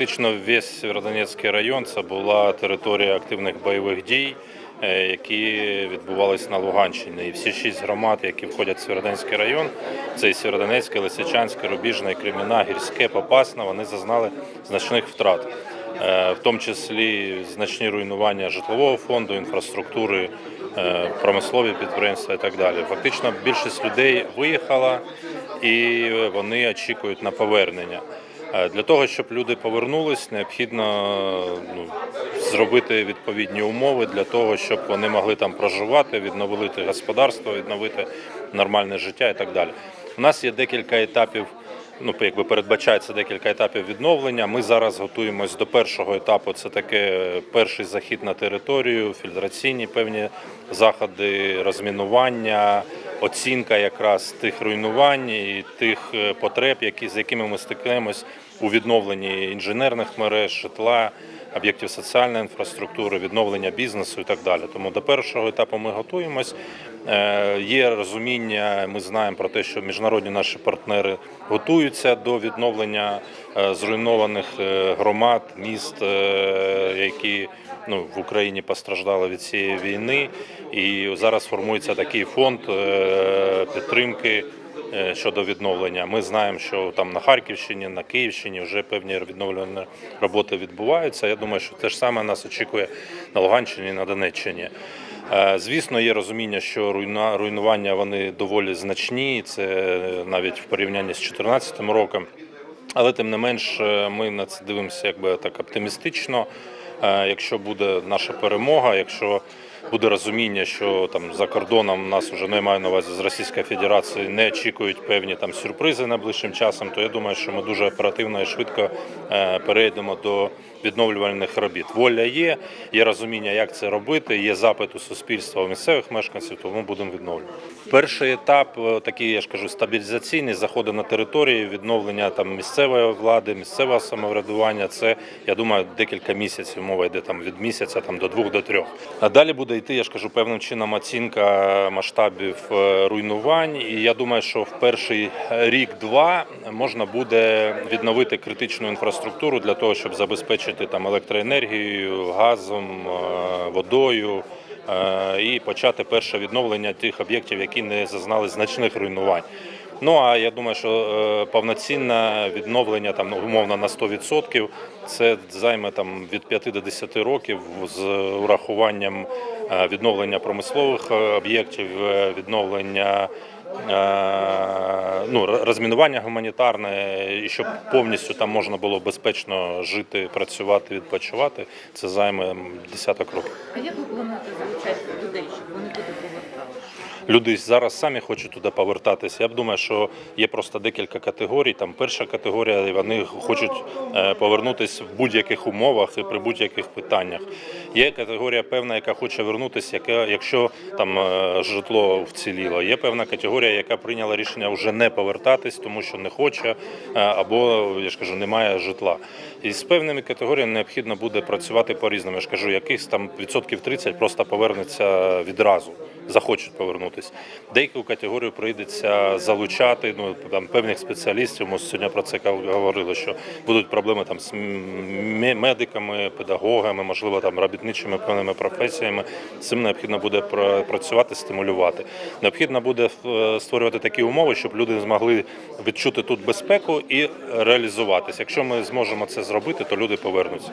фактично весь Сєвєродонецький район це була територія активних бойових дій, е, які відбувалися на Луганщині. І всі шість громад, які входять в Сєвєродонецький район, це і Сєвєродонецьке, Лисичанське, Рубіжне, Креміна, Гірське, Попасна, вони зазнали значних втрат. Е, В тому числі значні руйнування житлового фонду, інфраструктури, е, промислові підприємства і так далі. Фактично більшість людей виїхала і вони очікують на повернення. Е, Для того, щоб люди повернулись, необхідно ну, зробити відповідні умови для того, щоб вони могли там проживати, відновити господарство, відновити нормальне життя і так далі. У нас є декілька етапів. Ну, якби передбачається декілька етапів відновлення. Ми зараз готуємось до першого етапу. Це таке перший захід на територію, фільтраційні певні заходи, розмінування, оцінка якраз тих руйнувань і тих е, потреб, які з якими ми стикнемось у відновленні інженерних мереж, житла, об'єктів соціальної інфраструктури, відновлення бізнесу і так далі. Тому до першого етапу ми готуємось. Е, Є розуміння, ми знаємо про те, що міжнародні наші партнери готуються до відновлення е, зруйнованих громад, міст, які ну, в Україні постраждали від цієї війни. І зараз формується такий фонд е, підтримки е, щодо відновлення. Ми знаємо, що там на Харківщині, на Київщині вже певні відновлювальні роботи відбуваються. Я думаю, що те ж саме нас очікує на Луганщині на Донеччині. Е, Звісно, є розуміння, що руйнування вони доволі значні. Це навіть в порівнянні з 2014 роком. Але тим не менш, ми на це дивимося якби так оптимістично. Е, Якщо буде наша перемога, якщо буде розуміння, що там за кордоном нас вже не маю на увазі з Російської Федерації, не очікують певні там сюрпризи найближчим часом, то я думаю, що ми дуже оперативно і швидко е, перейдемо до відновлювальних робіт. Воля є, є розуміння, як це робити, є запит у суспільства у місцевих мешканців, тому будемо відновлювати. Перший етап, е, такий я ж кажу, стабілізаційний, заходи на території, відновлення там місцевої влади, місцевого самоврядування. Це я думаю, декілька місяців. Мова йде там від місяця там до двох до трьох. А далі буде йти, я ж кажу, певним чином оцінка масштабів е, руйнувань. І я думаю, що в перший рік-два можна буде відновити критичну інфраструктуру для того, щоб забезпечити там електроенергією, газом, е, водою. е, І почати перше відновлення тих об'єктів, які не зазнали значних руйнувань. Ну а я думаю, що е, повноцінне відновлення там умовно на 100% це займе там від 5 до 10 років з урахуванням е, відновлення промислових е, об'єктів, відновлення ну, розмінування гуманітарне, і щоб повністю там можна було безпечно жити, працювати, відпочивати. Це займе десяток років. А як ви плануєте залучати людей, щоб вони туди повертали? Люди зараз самі хочуть туди повертатися. Я б думаю, що є просто декілька категорій. Там перша категорія, вони хочуть е, повернутися в будь-яких умовах і при будь-яких питаннях. Є категорія певна, яка хоче вернутися, яка, якщо там е, житло вціліло. Є певна категорія, яка прийняла рішення вже не повертатись, тому що не хоче, е, або я ж кажу, немає житла. І з певними категоріями необхідно буде працювати по-різному. Я ж кажу, якихось там відсотків 30 просто повернеться відразу захочуть повернутися. Деяку категорію прийдеться залучати ну там певних спеціалістів. Ми сьогодні про це говорили, що будуть проблеми там з медиками, педагогами, можливо, там робітничими певними професіями. З цим необхідно буде працювати, стимулювати. Необхідно буде е, створювати такі умови, щоб люди змогли відчути тут безпеку і реалізуватися. Якщо ми зможемо це зробити, то люди повернуться.